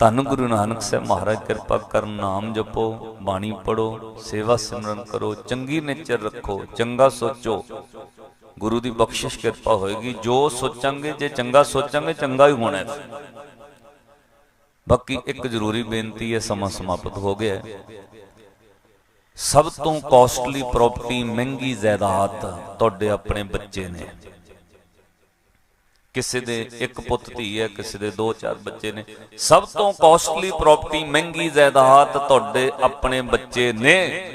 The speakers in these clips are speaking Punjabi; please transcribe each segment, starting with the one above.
ਧੰਨ ਗੁਰੂ ਨਾਨਕ ਸਾਹਿਬ ਮਹਾਰਾਜ, ਕਿਰਪਾ ਕਰਨ ਨਾਮ ਜਪੋ, ਬਾਣੀ ਪੜੋ ਸੇਵਾ ਸਿਮਰਨ ਕਰੋ, ਚੰਗੀ ਨਿਚਰ ਰੱਖੋ, ਚੰਗਾ ਸੋਚੋ। ਗੁਰੂ ਦੀ ਬਖਸ਼ਿਸ਼ ਕਿਰਪਾ ਹੋਏਗੀ। ਜੋ ਸੋਚਾਂਗੇ, ਜੇ ਚੰਗਾ ਸੋਚਾਂਗੇ, ਚੰਗਾ ਹੀ ਹੋਣਾ ਹੈ। ਬਾਕੀ ਇੱਕ ਜ਼ਰੂਰੀ ਬੇਨਤੀ ਹੈ, ਸਮਾਂ ਸਮਾਪਤ ਹੋ ਗਿਆ ਸਭ ਤੋਂ ਕਾਸਟਲੀ ਪ੍ਰਾਪਰਟੀ ਮਹਿੰਗੀ ਜਾਇਦਾਦ ਤੁਹਾਡੇ ਆਪਣੇ ਬੱਚੇ ਨੇ। ਕਿਸੇ ਦੇ ਇੱਕ ਪੁੱਤ ਧੀ ਹੈ ਕਿਸੇ ਦੇ ਦੋ ਚਾਰ ਬੱਚੇ ਨੇ। ਸਭ ਤੋਂ ਕਾਸਟਲੀ ਪ੍ਰਾਪਰਟੀ ਮਹਿੰਗੀ ਜਾਇਦਾਦ ਤੁਹਾਡੇ ਆਪਣੇ ਬੱਚੇ ਨੇ।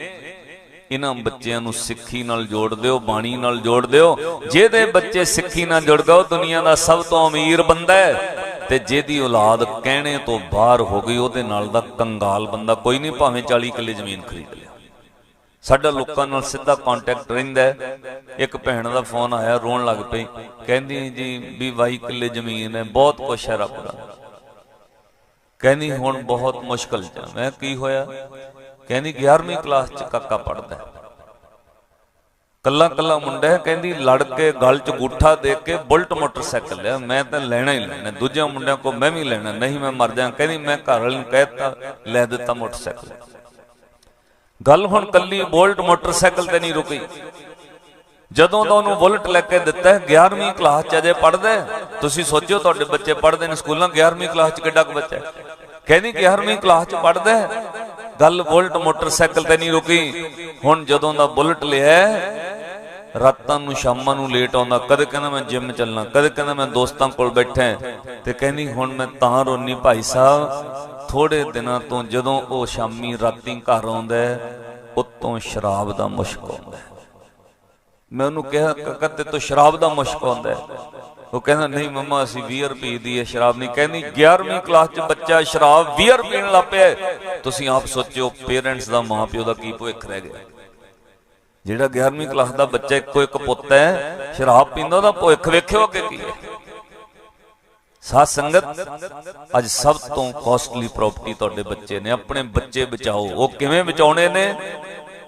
ਇਹਨਾਂ ਬੱਚਿਆਂ ਨੂੰ ਸਿੱਖੀ ਨਾਲ ਜੋੜ ਦਿਓ ਬਾਣੀ ਨਾਲ ਜੋੜ ਦਿਓ। ਜਿਹਦੇ ਬੱਚੇ ਸਿੱਖੀ ਨਾਲ ਜੁੜ ਗਏ ਉਹ ਦੁਨੀਆ ਦਾ ਸਭ ਤੋਂ ਅਮੀਰ ਬੰਦਾ ਹੈ। ਤੇ ਜਿਹਦੀ ਔਲਾਦ ਕਹਿਣੇ ਤੋਂ ਬਾਹਰ ਹੋ ਗਈ ਉਹਦੇ ਨਾਲ ਦਾ ਕੰਗਾਲ ਬੰਦਾ ਕੋਈ ਨਹੀਂ ਭਾਵੇਂ 40 ਕਿੱਲੇ ਜ਼ਮੀਨ ਖਰੀਦ ਲਿਆ। ਸਾਡਾ ਲੋਕਾਂ ਨਾਲ ਸਿੱਧਾ ਕੰਟੈਕਟ ਰਹਿੰਦਾ ਇੱਕ ਭੈਣ ਦਾ ਫੋਨ ਆਇਆ, ਰੋਣ ਲੱਗ ਪਈ। ਕਹਿੰਦੀ, ਜੀ, ਵੀ 22 ਕਿੱਲੇ ਜ਼ਮੀਨ ਹੈ, ਬਹੁਤ ਕੁਛ ਹੈ ਰੱਬ ਦਾ। ਕਹਿੰਦੀ, ਹੁਣ ਬਹੁਤ ਮੁਸ਼ਕਲ ਚ ਮੈਂ ਕੀ ਹੋਇਆ? ਕਹਿੰਦੀ 11ਵੀਂ ਕਲਾਸ ਚ ਕਾਕਾ ਪੜਦਾ ਕੱਲਾ ਕੱਲਾ ਮੁੰਡਾ ਹੈ, ਕਹਿੰਦੀ, ਲੜ ਕੇ ਗਲ ਚ ਗੁੱਠਾ ਦੇ ਕੇ ਬੁਲਟ ਮੋਟਰਸਾਈਕਲ ਲਿਆ। ਮੈਂ ਤਾਂ ਲੈਣਾ ਹੀ ਲੈਣਾ। ਦੂਜਿਆਂ ਮੁੰਡਿਆਂ ਕੋ ਮੈਂ ਵੀ ਲੈਣਾ। ਨਹੀਂ, ਮੈਂ ਮਰ ਜਾ ਕਹਿੰਦੀ, ਮੈਂ ਘਰ ਵਾਲੇ ਨੂੰ ਕਹਿਤਾ ਲੈ ਦਿੱਤਾ ਮੋਟਰਸਾਈਕਲ। ਗੱਲ ਹੁਣ ਕੱਲੀ ਬੋਲਟ ਮੋਟਰਸਾਈਕਲ ਤੇ ਨਹੀਂ ਰੁਕੀ। ਜਦੋਂ ਤੋਂ ਉਹਨੂੰ ਬੁਲਟ ਲੈ ਕੇ ਦਿੱਤਾ ਹੈ, 11ਵੀਂ ਕਲਾਸ ਚ ਅਜੇ ਪੜਦਾ ਤੁਸੀਂ ਸੋਚਿਓ ਤੁਹਾਡੇ ਬੱਚੇ ਪੜਦੇ ਨੇ ਸਕੂਲਾਂ 11ਵੀਂ ਕਲਾਸ ਚ ਕਿੱਡਾ ਕੁ ਬੱਚਾ ਕਹਿੰਦੀ 11ਵੀਂ ਕਲਾਸ ਚ ਪੜਦਾ ਗੱਲ ਬੁਲਟ ਮੋਟਰਸਾਈਕਲ ਤੇ ਨਹੀਂ ਰੁਕੀ। ਹੁਣ ਜਦੋਂ ਦਾ ਬੁਲਟ ਲਿਆ ਰਾਤਾਂ ਨੂੰ ਸ਼ਾਮਾਂ ਨੂੰ ਲੇਟ ਆਉਂਦਾ ਕਦੇ ਕਹਿੰਦਾ ਮੈਂ ਜਿਮ ਚੱਲਣਾ ਕਦੇ ਕਹਿੰਦਾ ਮੈਂ ਦੋਸਤਾਂ ਕੋਲ ਬੈਠਾ ਹਾਂ। ਤੇ ਕਹਿੰਦੀ ਹੁਣ ਮੈਂ ਤਾਂ ਰੋਨੀ ਭਾਈ ਸਾਹਿਬ ਥੋੜੇ ਦਿਨਾਂ ਤੋਂ ਜਦੋਂ ਉਹ ਸ਼ਾਮੀ ਰਾਤੀ ਘਰ ਆਉਂਦਾ ਹੈ, ਉਤੋਂ ਸ਼ਰਾਬ ਦਾ ਮੁਸ਼ਕ ਆਉਂਦਾ ਮੈਂ ਉਹਨੂੰ ਕਿਹਾ ਕਾਕਾ ਤੇ ਤੋਂ ਸ਼ਰਾਬ ਦਾ ਮੁਸ਼ਕ ਆਉਂਦਾ ਉਹ ਕਹਿੰਦਾ ਨਹੀਂ ਮੰਮਾ ਅਸੀਂ 20 ਰੁਪਏ ਦੀ ਹੈ ਸ਼ਰਾਬ ਨਹੀਂ। ਕਹਿੰਦੀ 11ਵੀਂ ਕਲਾਸ 'ਚ ਬੱਚਾ ਸ਼ਰਾਬ 20 ਰੁਪਏ ਪੀਣ ਲੱਗ ਪਿਆ ਤੁਸੀਂ ਆਪ ਸੋਚਿਓ ਪੇਰੈਂਟਸ ਦਾ ਮਾਪਿਓ ਦਾ ਕੀ ਭੁੱਖ ਰਹਿ ਗਿਆ। ਜਿਹੜਾ 11ਵੀਂ ਕਲਾਸ ਦਾ ਬੱਚਾ ਇੱਕੋ ਇੱਕ ਪੁੱਤ ਹੈ, ਸ਼ਰਾਬ ਪੀਂਦਾ ਉਹਦਾ ਭੁੱਖ ਵੇਖਿਓ ਕਿ ਕੀ ਹੈ। ਸਾਧ ਸੰਗਤ, ਅੱਜ ਸਭ ਤੋਂ ਕਾਸਟਲੀ ਪ੍ਰਾਪਰਟੀ ਤੁਹਾਡੇ ਬੱਚੇ ਨੇ, ਆਪਣੇ ਬੱਚੇ ਬਚਾਓ। ਉਹ ਕਿਵੇਂ ਬਚਾਉਣੇ ਨੇ?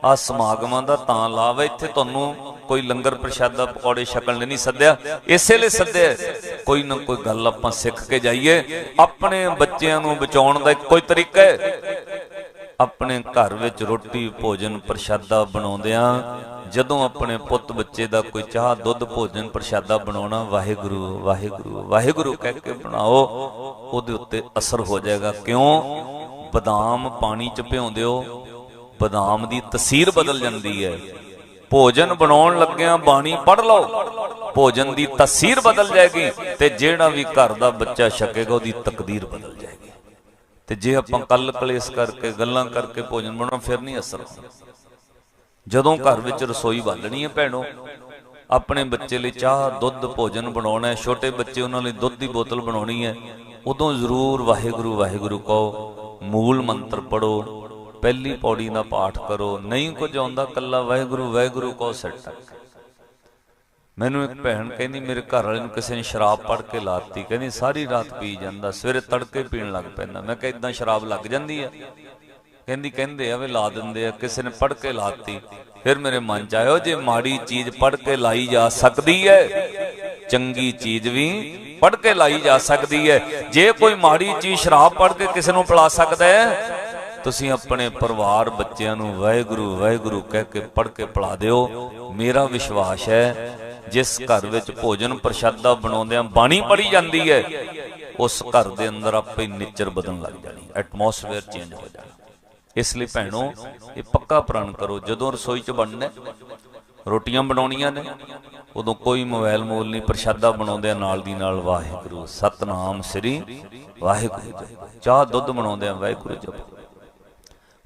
ਆ ਸਮਾਗਮਾਂ ਦਾ ਤਾਂ ਲਾਭ ਹੈ, ਇੱਥੇ ਤੁਹਾਨੂੰ ਕੋਈ ਲੰਗਰ ਪ੍ਰਸ਼ਾਦਾ, ਪਕੌੜੇ ਛਕਣ ਲਈ ਨਹੀਂ ਸੱਦਿਆ। ਇਸੇ ਲਈ ਸੱਦਿਆ ਕੋਈ ਨਾ ਕੋਈ ਗੱਲ ਆਪਾਂ ਸਿੱਖ ਕੇ ਜਾਈਏ। ਆਪਣੇ ਬੱਚਿਆਂ ਨੂੰ ਬਚਾਉਣ ਦਾ ਇੱਕੋ ਹੀ ਤਰੀਕਾ ਹੈ। ਆਪਣੇ ਘਰ ਵਿੱਚ ਰੋਟੀ, ਭੋਜਨ, ਪ੍ਰਸ਼ਾਦਾ ਬਣਾਉਂਦਿਆਂ, ਜਦੋਂ ਆਪਣੇ ਪੁੱਤ ਬੱਚੇ ਦਾ ਕੋਈ ਚਾਹ, ਦੁੱਧ, ਭੋਜਨ, ਪ੍ਰਸ਼ਾਦਾ ਬਣਾਉਣਾ, ਵਾਹਿਗੁਰੂ ਵਾਹਿਗੁਰੂ ਵਾਹਿਗੁਰੂ ਕਹਿ ਕੇ ਬਣਾਓ, ਉਹਦੇ ਉੱਤੇ ਅਸਰ ਹੋ ਜਾਏਗਾ। ਕਿਉਂ? ਬਦਾਮ ਪਾਣੀ ਚ ਭਿਉਂਦੇ ਹੋ ਬਦਾਮ ਦੀ ਤਸੀਰ ਬਦਲ ਜਾਂਦੀ ਹੈ। ਭੋਜਨ ਬਣਾਉਣ ਲੱਗਿਆਂ ਬਾਣੀ ਪੜ ਲਓ, ਭੋਜਨ ਦੀ ਤਸੀਰ ਬਦਲ ਜਾਏਗੀ ਤੇ ਜਿਹੜਾ ਵੀ ਘਰ ਦਾ ਬੱਚਾ ਛਕੇਗਾ, ਉਹਦੀ ਤਕਦੀਰ ਬਦਲ ਜਾਏਗੀ। ਤੇ ਜੇ ਆਪਾਂ ਕੱਲ ਕਲੇਸ਼ ਕਰਕੇ, ਗੱਲਾਂ ਕਰਕੇ ਭੋਜਨ ਬਣਾਉਣਾ, ਫਿਰ ਨਹੀਂ ਅਸਰ ਜਦੋਂ ਘਰ ਵਿੱਚ ਰਸੋਈ ਬਾਲਣੀ ਹੈ ਭੈਣੋ, ਆਪਣੇ ਬੱਚੇ ਲਈ ਚਾਹ, ਦੁੱਧ, ਭੋਜਨ ਬਣਾਉਣਾ ਹੈ, ਛੋਟੇ ਬੱਚੇ ਉਹਨਾਂ ਲਈ ਦੁੱਧ ਦੀ ਬੋਤਲ ਬਣਾਉਣੀ ਹੈ, ਉਦੋਂ ਜ਼ਰੂਰ ਵਾਹਿਗੁਰੂ ਵਾਹਿਗੁਰੂ ਕਹੋ, ਮੂਲ ਮੰਤਰ ਪੜੋ ਪਹਿਲੀ ਪੌੜੀ ਦਾ ਪਾਠ ਕਰੋ, ਨਹੀਂ ਕੁਝ ਆਉਂਦਾ, ਕੱਲਾ ਵਾਹਿਗੁਰੂ ਵਾਹਿਗੁਰੂ ਕਹੋ ਸਿਰ ਤੱਕ ਮੈਨੂੰ ਇੱਕ ਭੈਣ ਕਹਿੰਦੀ, ਮੇਰੇ ਘਰ ਵਾਲੇ ਨੂੰ ਕਿਸੇ ਨੇ ਸ਼ਰਾਬ ਪੜ ਕੇ ਲਾਤੀ। ਕਹਿੰਦੀ, ਸਾਰੀ ਰਾਤ ਪੀ ਜਾਂਦਾ, ਸਵੇਰੇ ਤੜਕੇ ਪੀਣ ਲੱਗ ਪੈਂਦਾ। ਮੈਂ ਕਿਹਾ ਇਦਾਂ ਸ਼ਰਾਬ ਲੱਗ ਜਾਂਦੀ ਆ। ਕਹਿੰਦੀ, ਕਹਿੰਦੇ ਆ ਵੇ ਲਾ ਦਿੰਦੇ ਆ, ਕਿਸੇ ਨੇ ਪੜ ਕੇ ਲਾਤੀ। ਫਿਰ ਮੇਰੇ ਮਨ ਚ ਆਇਓ ਜੇ ਮਾੜੀ ਚੀਜ਼ ਪੜ ਕੇ ਲਾਈ ਜਾ ਸਕਦੀ ਹੈ ਚੰਗੀ ਚੀਜ਼ ਵੀ ਪੜ ਕੇ ਲਾਈ ਜਾ ਸਕਦੀ ਹੈ ਜੇ ਕੋਈ ਮਾੜੀ ਚੀਜ਼ ਸ਼ਰਾਬ ਪੜ ਕੇ ਕਿਸੇ ਨੂੰ ਪਿਲਾ ਸਕਦਾ ਹੈ ਤੁਸੀਂ ਆਪਣੇ ਪਰਿਵਾਰ ਬੱਚਿਆਂ ਨੂੰ ਵਾਹਿਗੁਰੂ ਵਾਹਿਗੁਰੂ ਕਹਿ ਕੇ ਪੜ ਕੇ ਪਿਲਾ ਦਿਓ। ਮੇਰਾ ਵਿਸ਼ਵਾਸ ਹੈ ਜਿਸ ਘਰ ਵਿੱਚ ਭੋਜਨ ਪ੍ਰਸ਼ਾਦਾ ਬਣਾਉਂਦਿਆਂ ਬਾਣੀ ਪੜੀ ਜਾਂਦੀ ਹੈ, ਉਸ ਘਰ ਦੇ ਅੰਦਰ ਆਪੇ ਹੀ ਬਦਲਣ ਲੱਗ ਜਾਣੀ ਐਟਮੋਸਫੇਅਰ ਚੇਂਜ ਹੋ ਜਾਣਾ ਇਸ ਲਈ ਭੈਣੋ, ਇਹ ਪੱਕਾ ਪ੍ਰਣ ਕਰੋ, ਜਦੋਂ ਰਸੋਈ 'ਚ ਬਣਨਾ ਰੋਟੀਆਂ ਬਣਾਉਣੀਆਂ ਨੇ, ਉਦੋਂ ਕੋਈ ਮੋਬਾਈਲ ਮੋਲ ਨਹੀਂ, ਪ੍ਰਸ਼ਾਦਾ ਬਣਾਉਂਦਿਆਂ ਨਾਲ ਦੀ ਨਾਲ ਵਾਹਿਗੁਰੂ, ਸਤਨਾਮ ਸ੍ਰੀ ਵਾਹਿਗੁਰੂ ਜਪੋ। ਚਾਹ, ਦੁੱਧ ਬਣਾਉਂਦਿਆਂ ਵਾਹਿਗੁਰੂ ਜਪੋ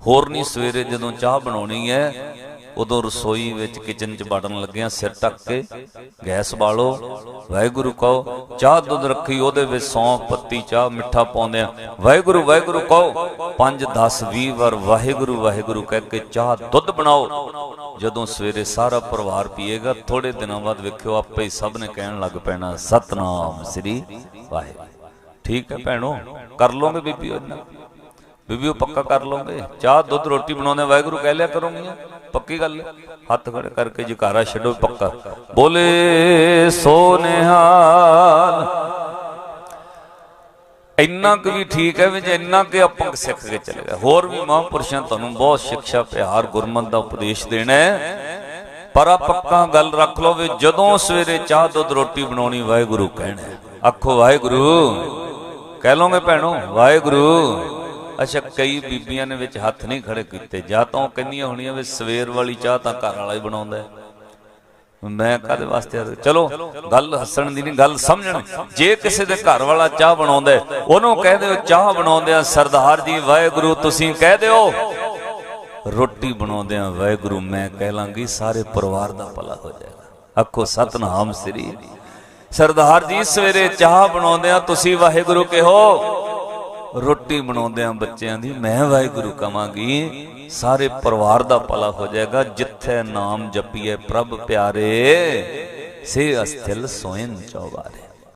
ਹੋਰ ਨਹੀਂ ਸਵੇਰੇ ਜਦੋਂ ਚਾਹ ਬਣਾਉਣੀ ਹੈ, ਉਦੋਂ ਰਸੋਈ ਵਿੱਚ ਕਿਚਨ 'ਚ ਵੜਨ ਲੱਗਿਆਂ ਸਿਰ ਢੱਕ ਕੇ ਗੈਸ ਬਾਲੋ, ਵਾਹਿਗੁਰੂ ਕਹੋ, ਚਾਹ ਦੁੱਧ ਰੱਖੀ, ਉਹਦੇ ਵਿੱਚ ਸੌਂਫ, ਪੱਤੀ, ਚਾਹ, ਮਿੱਠਾ ਪਾਉਂਦਿਆਂ ਵਾਹਿਗੁਰੂ ਵਾਹਿਗੁਰੂ ਕਹੋ 5 10 20 ਵਾਰ ਵਾਹਿਗੁਰੂ ਵਾਹਿਗੁਰੂ ਕਹਿ ਕੇ ਚਾਹ ਦੁੱਧ ਬਣਾਓ। ਜਦੋਂ ਸਵੇਰੇ ਸਾਰਾ ਪਰਿਵਾਰ ਪੀਏਗਾ ਥੋੜੇ ਦਿਨਾਂ ਬਾਅਦ ਵੇਖਿਓ ਆਪੇ ਹੀ ਸਭ ਨੇ ਕਹਿਣ ਲੱਗ ਪੈਣਾ, ਸਤਨਾਮ ਸ੍ਰੀ ਵਾਹਿਗੁਰੂ। ਠੀਕ ਹੈ ਭੈਣੋ, ਕਰ ਲੋਗੇ ਬੀਬੀ ਉਹਨਾਂ ਬੀਬੀਓ ਪੱਕਾ ਕਰ ਲਓਗੇ। ਚਾਹ, ਦੁੱਧ, ਰੋਟੀ ਬਣਾਉਂਦੇ, ਵਾਹਿਗੁਰੂ ਕਹਿ ਲਿਆ ਕਰੋਗੀਆਂ ਪੱਕੀ ਗੱਲ ਹੱਥ ਖੜੇ ਕਰਕੇ ਜਕਾਰਾ ਛੱਡੋ, ਪੱਕਾ। ਬੋਲੇ ਸੋ ਇੰਨਾ ਕੁ ਵੀ ਠੀਕ ਹੈ ਵੀ ਜੇ ਇੰਨਾ ਕਿ ਆਪਾਂ ਸਿੱਖ ਕੇ ਚਲੇ ਗਏ। ਹੋਰ ਵੀ ਮਹਾਂਪੁਰਸ਼ਾਂ ਤੁਹਾਨੂੰ ਬਹੁਤ ਸਿੱਖਿਆ, ਪਿਆਰ, ਗੁਰਮਤ ਦਾ ਉਪਦੇਸ਼ ਦੇਣਾ ਹੈ। ਪਰ ਆ ਪੱਕਾ ਗੱਲ ਰੱਖ ਲਓ ਵੀ ਜਦੋਂ ਸਵੇਰੇ ਚਾਹ, ਦੁੱਧ, ਰੋਟੀ ਬਣਾਉਣੀ, ਵਾਹਿਗੁਰੂ ਕਹਿਣਾ ਆਖੋ, ਵਾਹਿਗੁਰੂ। ਕਹਿ ਲਓਗੇ ਭੈਣੋ, ਵਾਹਿਗੁਰੂ। ਅੱਛਾ, ਕਈ ਬੀਬੀਆਂ ਨੇ ਵਿੱਚ ਹੱਥ ਨਹੀਂ ਖੜੇ ਕੀਤੇ। ਜਾਂ ਤਾਂ ਉਹ ਕਹਿੰਦੀਆਂ ਹੋਣੀਆਂ ਵੀ ਸਵੇਰ ਵਾਲੀ ਚਾਹ ਤਾਂ ਘਰ ਵਾਲਾ ਹੀ ਬਣਾਉਂਦਾ ਹੈ। ਮੈਂ ਕਾਦੇ ਵਾਸਤੇ ਚਲੋ, ਗੱਲ ਹੱਸਣ ਦੀ ਨਹੀਂ, ਗੱਲ ਸਮਝਣ ਜੇ ਕਿਸੇ ਦੇ ਘਰ ਵਾਲਾ ਚਾਹ ਬਣਾਉਂਦਾ ਉਹਨੂੰ ਕਹਿ ਦਿਓ, ਚਾਹ ਬਣਾਉਂਦਿਆਂ ਸਰਦਾਰ ਜੀ, ਵਾਹਿਗੁਰੂ, ਤੁਸੀਂ ਕਹਿ ਦਿਓ, ਰੋਟੀ ਬਣਾਉਂਦਿਆਂ ਵਾਹਿਗੁਰੂ, ਮੈਂ ਕਹਿ ਲਾਂਗੀ, ਸਾਰੇ ਪਰਿਵਾਰ ਦਾ ਭਲਾ ਹੋ ਜਾਏਗਾ। ਆਖੋ, ਸਤਨਾਮ ਸ੍ਰੀ ਸਰਦਾਰ ਜੀ, ਸਵੇਰੇ ਚਾਹ ਬਣਾਉਂਦਿਆਂ ਤੁਸੀਂ ਵਾਹਿਗੁਰੂ ਕਹੋ? ਰੋਟੀ ਬਣਾਉਂਦੇ ਬੱਚਿਆਂ ਦੀ, ਮੈਂ ਵਾਹਿਗੁਰੂ ਕਵਾਂਗੀ ਸਾਰੇ ਪਰਿਵਾਰ ਦਾ ਭਲਾ ਹੋ ਜਾਏਗਾ, ਜਿੱਥੇ ਨਾਮ ਜਪੀਏ ਪ੍ਰਭ ਪਿਆਰੇ, ਸੇ ਅਸਥਿਲ ਸੋਇਨ ਚੌਬਾਰੇ।